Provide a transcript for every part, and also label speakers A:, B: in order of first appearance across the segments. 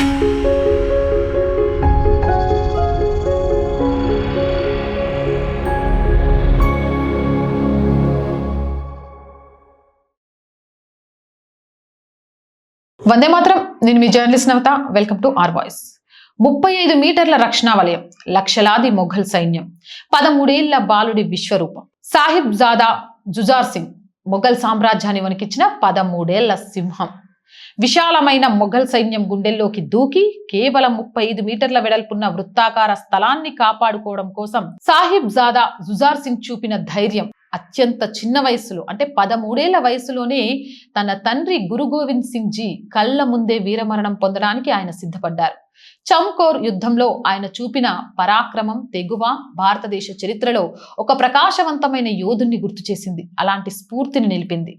A: వందే మాత్రం. నేను మీ journalist Navata. Welcome to our voice. ముప్పై ఐదు మీటర్ల రక్షణ వలయం లక్షలాది మొఘల్ సైన్యం పదమూడేళ్ళ బాలుడి విశ్వరూపం. సాహిబ్ జాదా జుజార్ సింగ్ మొఘల్ సామ్రాజ్యాన్ని వణికించిన పదమూడేళ్ళ సింహం. విశాలమైన మొఘల్ సైన్యం గుండెల్లోకి దూకి కేవలం ముప్పై ఐదు మీటర్ల వెడల్పున్న వృత్తాకార స్థలాన్ని కాపాడుకోవడం కోసం సాహిబ్ జాదా జుజార్ సింగ్ చూపిన ధైర్యం. అత్యంత చిన్న వయసులో అంటే పదమూడేళ్ళ వయసులోనే తన తండ్రి గురు గోవింద్ సింగ్ జీ కళ్ళ ముందే వీరమరణం పొందడానికి ఆయన సిద్ధపడ్డారు. చంకోర్ యుద్ధంలో ఆయన చూపిన పరాక్రమం తెగువ భారతదేశ చరిత్రలో ఒక ప్రకాశవంతమైన యోధుణ్ణి గుర్తు చేసింది. అలాంటి స్ఫూర్తిని నిలిపింది.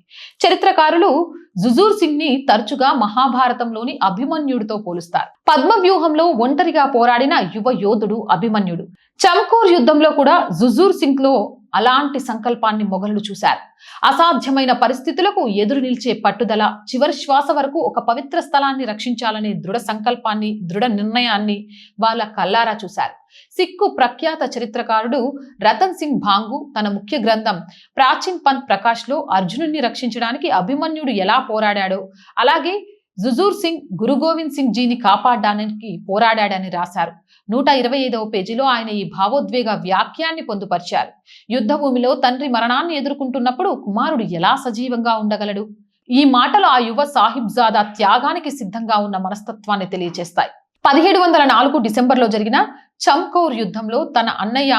A: చరిత్రకారులు జుజూర్ సింగ్ని తరచుగా మహాభారతంలోని అభిమన్యుడితో పోలుస్తారు. పద్మ వ్యూహంలో ఒంటరిగా పోరాడిన యువ యోధుడు అభిమన్యుడు. చంకోర్ యుద్ధంలో కూడా జుజూర్ సింగ్లో అలాంటి సంకల్పాన్ని మొఘలు చూశారు. అసాధ్యమైన పరిస్థితులకు ఎదురు నిలిచే పట్టుదల చివరి శ్వాస వరకు ఒక పవిత్ర స్థలాన్ని రక్షించాలనే దృఢ సంకల్పాన్ని దృఢ నిర్ణయాన్ని వాళ్ళ కల్లారా చూశారు. సిక్కు ప్రఖ్యాత చరిత్రకారుడు రతన్ సింగ్ భాంగు తన ముఖ్య గ్రంథం ప్రాచీన్ పంత్ ప్రకాష్లో అర్జునుణ్ణి రక్షించడానికి అభిమన్యుడు ఎలా పోరాడాడో అలాగే జుజూర్ సింగ్ గురు గోవింద్ సింగ్ జీని కాపాడడానికి పోరాడాడని రాశారు. నూట ఇరవై ఐదవ పేజీలో ఆయన ఈ భావోద్వేగ వ్యాఖ్యాన్ని పొందుపరిచారు. యుద్ధభూమిలో తండ్రి మరణాన్ని ఎదుర్కొంటున్నప్పుడు కుమారుడు ఎలా సజీవంగా ఉండగలడు? ఈ మాటలు ఆ యువ సాహిబ్జాదా త్యాగానికి సిద్ధంగా ఉన్న మనస్తత్వాన్ని తెలియజేస్తాయి పదిహేడు వందల నాలుగు డిసెంబర్లో జరిగిన చంకౌర్ యుద్ధంలో తన అన్నయ్య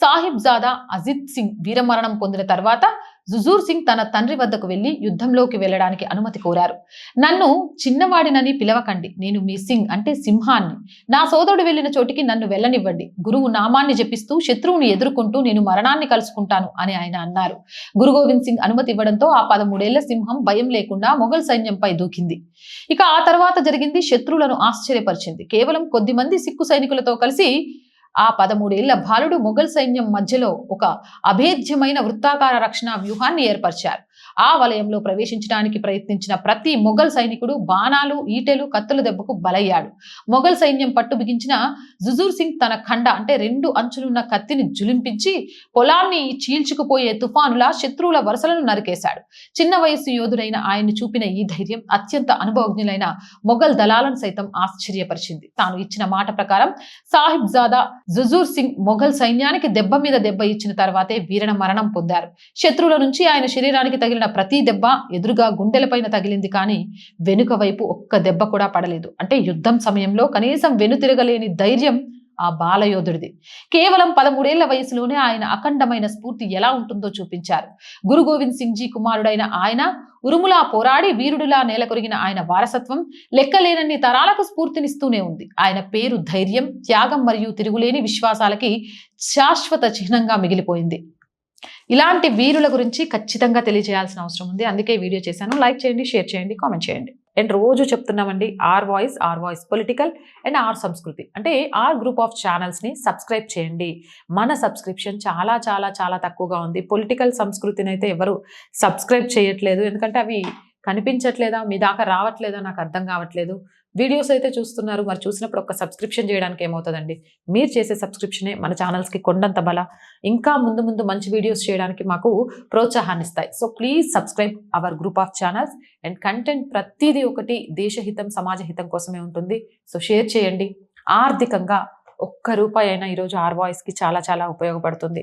A: సాహిబ్జాదా అజిత్ సింగ్ వీరమరణం పొందిన తర్వాత జుజూర్ సింగ్ తన తండ్రి వద్దకు వెళ్ళి యుద్ధంలోకి వెళ్ళడానికి అనుమతి కోరారు. నన్ను చిన్నవాడినని పిలవకండి. నేను మీ సింగ్ అంటే సింహాన్ని. నా సోదరుడు వెళ్ళిన చోటికి నన్ను వెళ్ళనివ్వండి. గురువు నామాన్ని జపిస్తూ శత్రువుని ఎదుర్కొంటూ నేను మరణాన్ని కలుసుకుంటాను అని ఆయన అన్నారు. గురు గోవింద్ సింగ్ అనుమతి ఇవ్వడంతో ఆ పదమూడేళ్ళ సింహం భయం లేకుండా మొఘల్ సైన్యంపై దూకింది. ఇక ఆ తర్వాత జరిగింది శత్రువులను ఆశ్చర్యపరిచింది. కేవలం కొద్ది మంది సిక్కు సైనికులతో కలిసి ఆ పదమూడేళ్ళ బాలుడు మొఘల్ సైన్యం మధ్యలో ఒక అభేద్యమైన వృత్తాకార రక్షణ వ్యూహాన్ని ఏర్పరిచారు. ఆ వలయంలో ప్రవేశించడానికి ప్రయత్నించిన ప్రతి మొఘల్ సైనికుడు బాణాలు ఈటెలు కత్తుల దెబ్బకు బలయ్యాడు. మొఘల్ సైన్యం పట్టు బిగించిన జుజూర్ సింగ్ తన ఖండ అంటే రెండు అంచులున్న కత్తిని జులింపించి పొలాన్ని చీల్చుకుపోయే తుఫానులా శత్రువుల వరుసలను నరికేశాడు. చిన్న వయసు యోధుడైన ఆయన్ని చూపిన ఈ ధైర్యం అత్యంత అనుభవజ్ఞులైన మొఘల్ దళాలను సైతం ఆశ్చర్యపరిచింది. తాను ఇచ్చిన మాట ప్రకారం సాహిబ్ జాదా జుజూర్ సింగ్ మొఘల్ సైన్యానికి దెబ్బ మీద దెబ్బ ఇచ్చిన తర్వాతే వీరణ మరణం పొందారు. శత్రువుల నుంచి ఆయన శరీరానికి తగిలిన ప్రతి దెబ్బ ఎదురుగా గుండెలపైన తగిలింది కానీ వెనుక వైపు ఒక్క దెబ్బ కూడా పడలేదు. అంటే యుద్ధం సమయంలో కనీసం వెనుతిరగలేని ధైర్యం ఆ బాలయోధుడిది. కేవలం పదమూడేళ్ళ వయసులోనే ఆయన అఖండమైన స్ఫూర్తి ఎలా ఉంటుందో చూపించారు. గురు గోవింద్ సింగ్ జీ కుమారుడైన ఆయన ఉరుములా పోరాడి వీరుడిలా నేలకొరిగిన ఆయన వారసత్వం లెక్కలేనన్ని తరాలకు స్ఫూర్తినిస్తూనే ఉంది. ఆయన పేరు ధైర్యం త్యాగం మరియు తిరుగులేని విశ్వాసాలకి శాశ్వత చిహ్నంగా మిగిలిపోయింది. ఇలాంటి వీరుల గురించి ఖచ్చితంగా తెలియజేయాల్సిన అవసరం ఉంది. అందుకే వీడియో చేశాను. లైక్ చేయండి షేర్ చేయండి కామెంట్ చేయండి. అండ్ రోజు చెప్తున్నామండి our voice our voice political and our Samskriti. అంటే ఆర్ గ్రూప్ ఆఫ్ ఛానల్స్ని సబ్స్క్రైబ్ చేయండి. మన సబ్స్క్రిప్షన్ చాలా చాలా చాలా తక్కువగా ఉంది. పొలిటికల్ సంస్కృతిని అయితే ఎవరు సబ్స్క్రైబ్ చేయట్లేదు. ఎందుకంటే అవి కనిపించట్లేదా? మీ దాకా రావట్లేదా? నాకు అర్థం కావట్లేదు. వీడియోస్ అయితే చూస్తున్నారు. మరి చూసినప్పుడు ఒక సబ్స్క్రిప్షన్ చేయడానికి ఏమవుతుందండి? మీరు చేసే సబ్స్క్రిప్షనే మన ఛానల్స్కి కొండంత బల. ఇంకా ముందు ముందు మంచి వీడియోస్ చేయడానికి మాకు ప్రోత్సాహాన్ని ఇస్తాయి so please subscribe our group of channels. And content ప్రతిదీ ఒకటి దేశహితం సమాజ హితం కోసమే ఉంటుంది. సో షేర్ చేయండి. ఆర్థికంగా ఒక్క రూపాయి అయినా ఈరోజు ఆర్ వాయిస్కి చాలా చాలా ఉపయోగపడుతుంది.